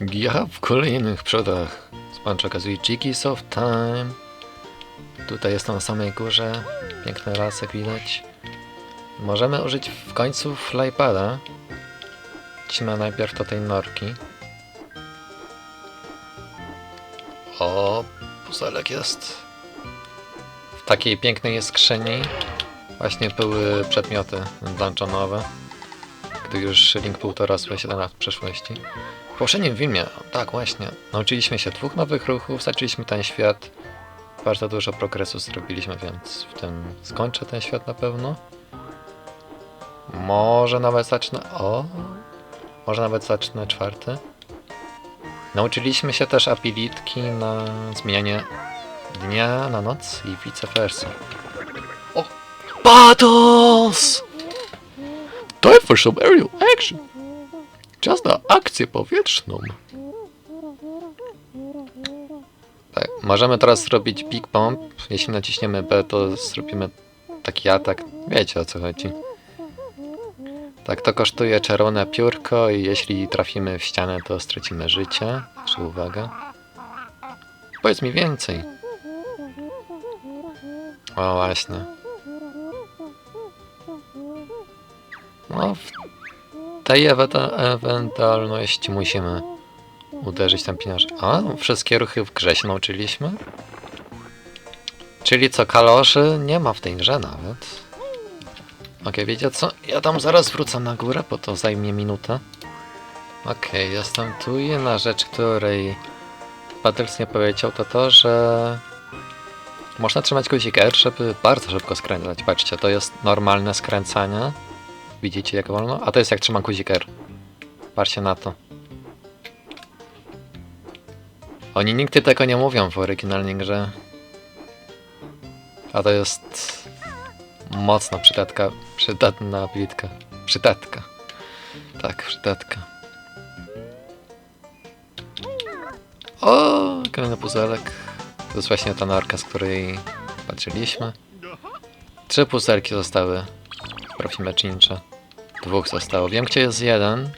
Ja w kolejnych przodach. Span okazuje Jiggies of Time. Tutaj jest na samej górze. Piękny las, jak widać. Możemy użyć w końcu flypada. Idźmy najpierw do tej norki. O, puzelek jest. W takiej pięknej skrzyni właśnie były przedmioty dungeonowe. Gdy już Link półtora 7 lat w przeszłości. W poprzednim filmie, tak właśnie, nauczyliśmy się dwóch nowych ruchów, zaczęliśmy ten świat. Bardzo dużo progresu zrobiliśmy, więc w tym skończę ten świat na pewno. Może nawet zacznę. O! Może nawet zacznę czwarty. Nauczyliśmy się też abilitki na zmienianie dnia na noc i vice versa. O! Battles! Time for some aerial action! Czas na akcję powietrzną. Tak, możemy teraz zrobić Big Bomb. Jeśli naciśniemy B, to zrobimy taki atak. Wiecie o co chodzi. Tak, to kosztuje czerwone piórko i jeśli trafimy w ścianę, to stracimy życie. Także uwaga. Powiedz mi więcej. O, właśnie. No, w tej ewe- ewentualności musimy uderzyć tam pieniądze. A, wszystkie ruchy w grze się nauczyliśmy? Czyli co, kaloszy nie ma w tej grze nawet. Okej, wiecie co? Ja tam zaraz wrócę na górę, bo to zajmie minutę. Okej, jestem tu. Jedna rzecz, której Battles nie powiedział, to to, że można trzymać guzik R, żeby bardzo szybko skręcać. Patrzcie, to jest normalne skręcanie. Widzicie jak wolno? A to jest jak trzyma guzik R. Patrzcie na to. Oni nigdy tego nie mówią w oryginalnej grze. A to jest mocna przydatka, przydatna abilitka. Przydatka. Tak, przydatka. O, kolejny puzelek. To jest właśnie ta narka, z której patrzyliśmy. Trzy puzelki zostały. Sprawdźmy czyncze. Dwóch zostało. Wiem, gdzie jest jeden.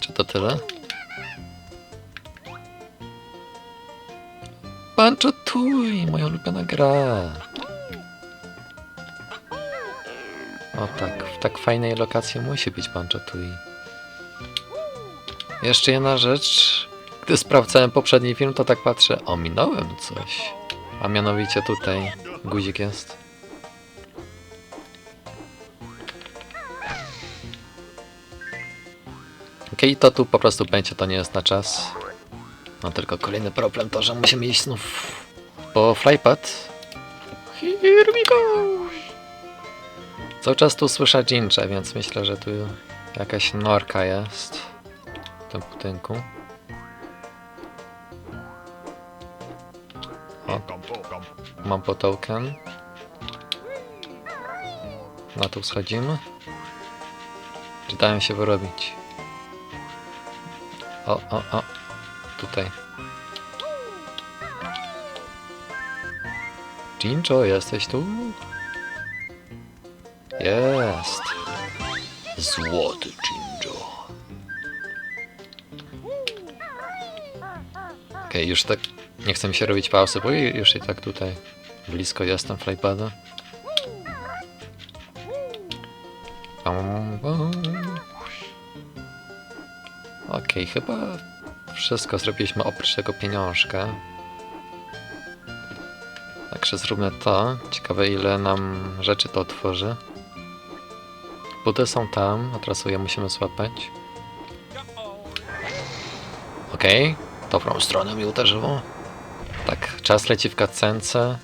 Czy to tyle? Banjo Tui, moja ulubiona gra. O tak, w tak fajnej lokacji musi być Banjo Tui. Jeszcze jedna rzecz. Gdy sprawdzałem poprzedni film, to tak patrzę, ominąłem coś. A mianowicie tutaj guzik jest. Okej, to tu po prostu będzie, to nie jest na czas. No tylko kolejny problem to, że musimy iść znów po flypad. Here we go! Cały czas tu słyszę dżincze, więc myślę, że tu jakaś norka jest w tym budynku. O, mam po token. Na tu schodzimy. Czy dają się wyrobić? O, o, o. Tutaj. Jinjo, jesteś tu? Jest. Złoty Jinjo. Okej, już tak nie chcę mi się robić pauzy, bo już i tak tutaj blisko jestem flypada. Bam, bam. Okej, chyba wszystko zrobiliśmy oprócz tego pieniążka. Także zróbmy to. Ciekawe ile nam rzeczy to otworzy. Buty są tam, a teraz je musimy złapać. Okej, dobrą stronę mi uderzyło. Tak, czas leci w kacence.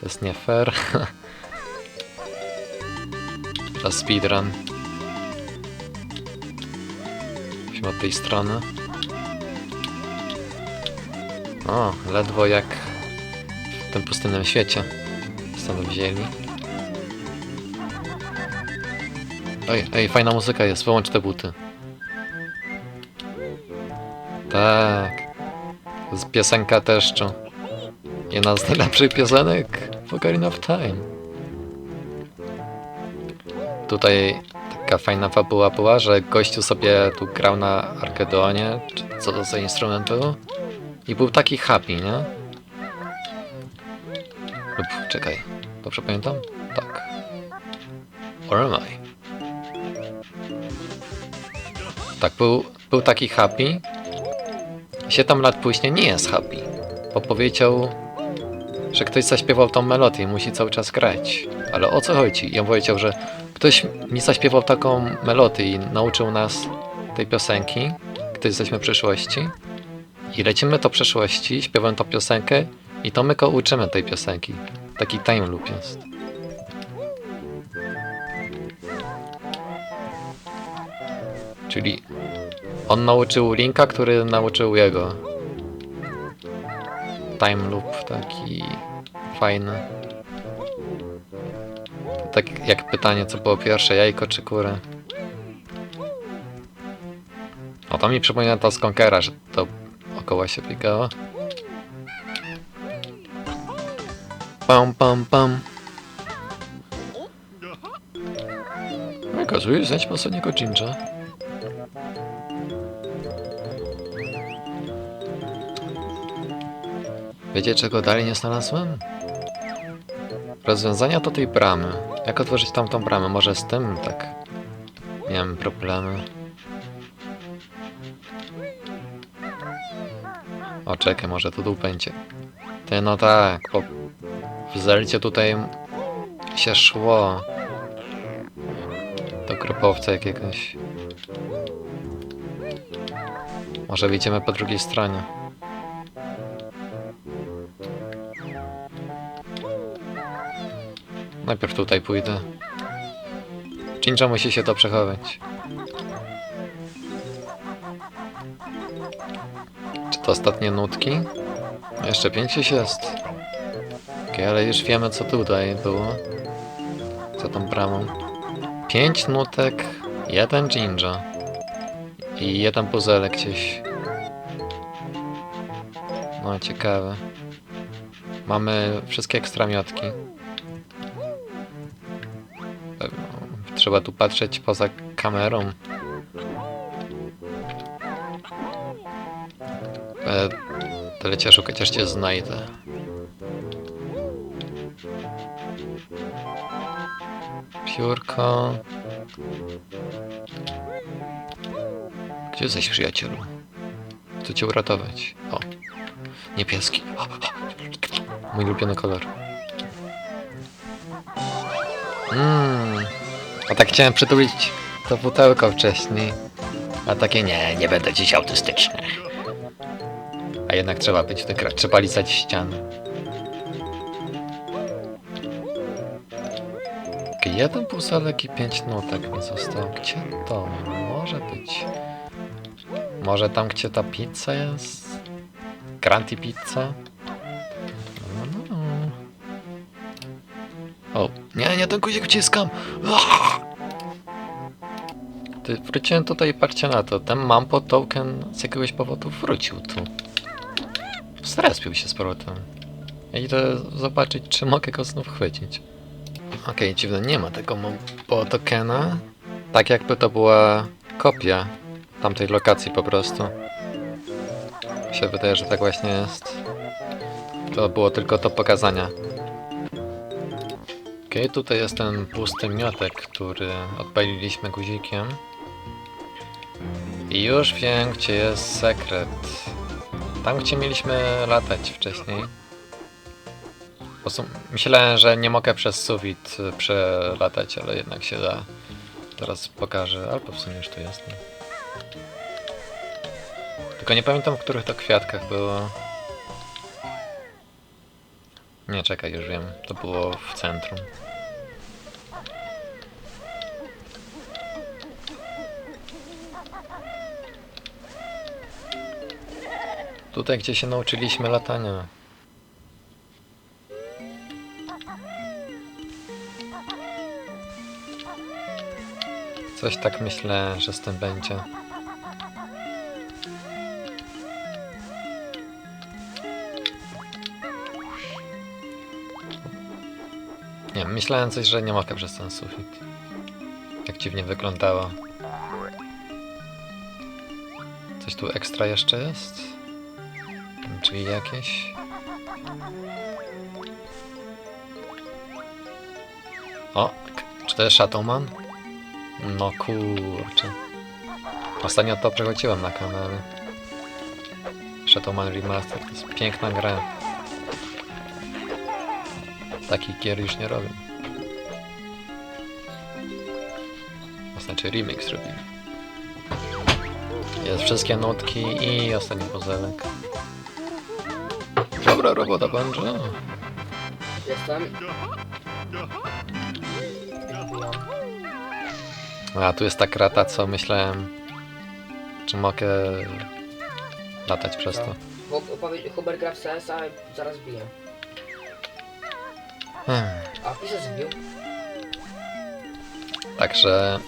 To jest nie fair. Teraz speedrun. Od tej strony. O, ledwo jak w tym pustynnym świecie. Stąd wzięli. Ej, ej, fajna muzyka jest, wyłącz te buty. Tak. Jest piosenka deszczu. Jedna z najlepszych piosenek w Ocarina of Time. Tutaj taka fajna fabuła była, że gościu sobie tu grał na Arkedonie, czy co to za instrument był, i był taki happy, nie? Lub, czekaj, dobrze pamiętam? Tak. Or am I? Tak, był, był taki happy, Siedem lat później nie jest happy, bo powiedział, że ktoś zaśpiewał tą melodię i musi cały czas grać. Ale o co chodzi? I on powiedział, że ktoś mi zaśpiewał taką melodię i nauczył nas tej piosenki, gdy jesteśmy w przyszłości. I lecimy do przeszłości, śpiewamy tą piosenkę i to my go uczymy tej piosenki. Taki time loop jest. Czyli on nauczył Linka, który nauczył jego. Time loop taki fajny. Tak jak pytanie, co było pierwsze, jajko czy kurę? O, to mi przypomina to z Conkera, że to około się biegało. Pam, pam, pam. Okazuje się, znajdź posledniego Jinja. Wiecie, czego dalej nie znalazłem? Rozwiązania do tej bramy. Jak otworzyć tamtą bramę? Może z tym tak miałem problemy. O, czekaj, może to tu będzie. Ty, no tak, bo w Zelcie tutaj się szło do grupowca jakiegoś. Może wyjdziemy po drugiej stronie. Najpierw tutaj pójdę. Jinja musi się to przechować. Czy to ostatnie nutki? Jeszcze pięć jest. Okej, ale już wiemy co tutaj było. Za tą bramą. Pięć nutek, jeden Jinja. I jeden puzelek gdzieś. No ciekawe. Mamy wszystkie ekstra miotki. Trzeba tu patrzeć poza kamerą. E, Telecie szukać aż cię znajdę. Piórko. Gdzie jesteś, przyjacielu? Chcę cię uratować. O. Niebieski. O, o. Mój ulubiony kolor. Mmm. A tak chciałem przytulić to pudełko wcześniej. A takie nie, nie będę dziś autystyczny. A jednak trzeba być wygrać, trzeba lizać ściany. Jeden puzelek i pięć nutek mi zostało. Gdzie to może być? Może tam, gdzie ta pizza jest? Granti Pizza? O, nie, nie ten guzik wciskam! Ty, wróciłem tutaj i patrzcie na to. Ten Mampo token z jakiegoś powodu wrócił tu. Zrespił się z powrotem. Ja idę zobaczyć, czy mogę go znów chwycić. Okej, dziwne, nie ma tego Mampo tokena. Tak jakby to była kopia tamtej lokacji po prostu. Mi się wydaje, że tak właśnie jest. To było tylko do pokazania. Tutaj jest ten pusty miotek, który odpaliliśmy guzikiem. I już wiem, gdzie jest sekret. Tam, gdzie mieliśmy latać wcześniej. Myślałem, że nie mogę przez sufit przelatać, ale jednak się da. Teraz pokażę, albo w sumie już tu jestem. Tylko nie pamiętam, w których to kwiatkach było. Nie, czekaj, już wiem. To było w centrum. Tutaj, gdzie się nauczyliśmy latania. Coś tak myślę, że z tym będzie. Nie, myślałem coś, że nie mogę przez ten sufit. Jak dziwnie wyglądało. Coś tu ekstra jeszcze jest? Drzwi jakieś? O, czy to jest Shadowman? No kurczę. Ostatnio to przechodziłem na kanale. Shadowman Remaster to jest piękna gra. Takich gier już nie robię. To znaczy remix robili. Jest wszystkie nutki i ostatni puzelek. Dobra robota, banjo. Jestem. A tu jest ta krata, co myślałem, czy mogę latać przez to. Hubert gra w CS, a zaraz bije. Hmm. Także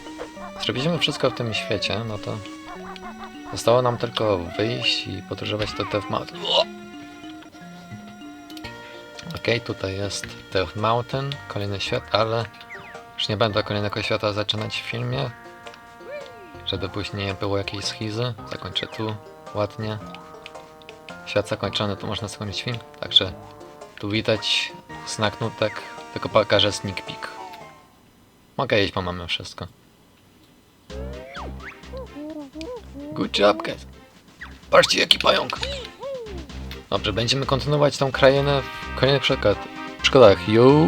zrobiliśmy wszystko w tym świecie, no to zostało nam tylko wyjść i podróżować do Death Mountain. O! Okej, tutaj jest Death Mountain, kolejny świat, ale już nie będę kolejnego świata zaczynać w filmie, żeby później nie było jakiejś schizy. Zakończę tu ładnie. Świat zakończony, to można skończyć film, także tu widać znak nutek, tylko pokażę sneak peek. Mogę jeść, bo mamy wszystko. Good job, guys. Patrzcie, jaki pająk. Dobrze, będziemy kontynuować tą krainę w kolejnych przykład, przygodach. Yo!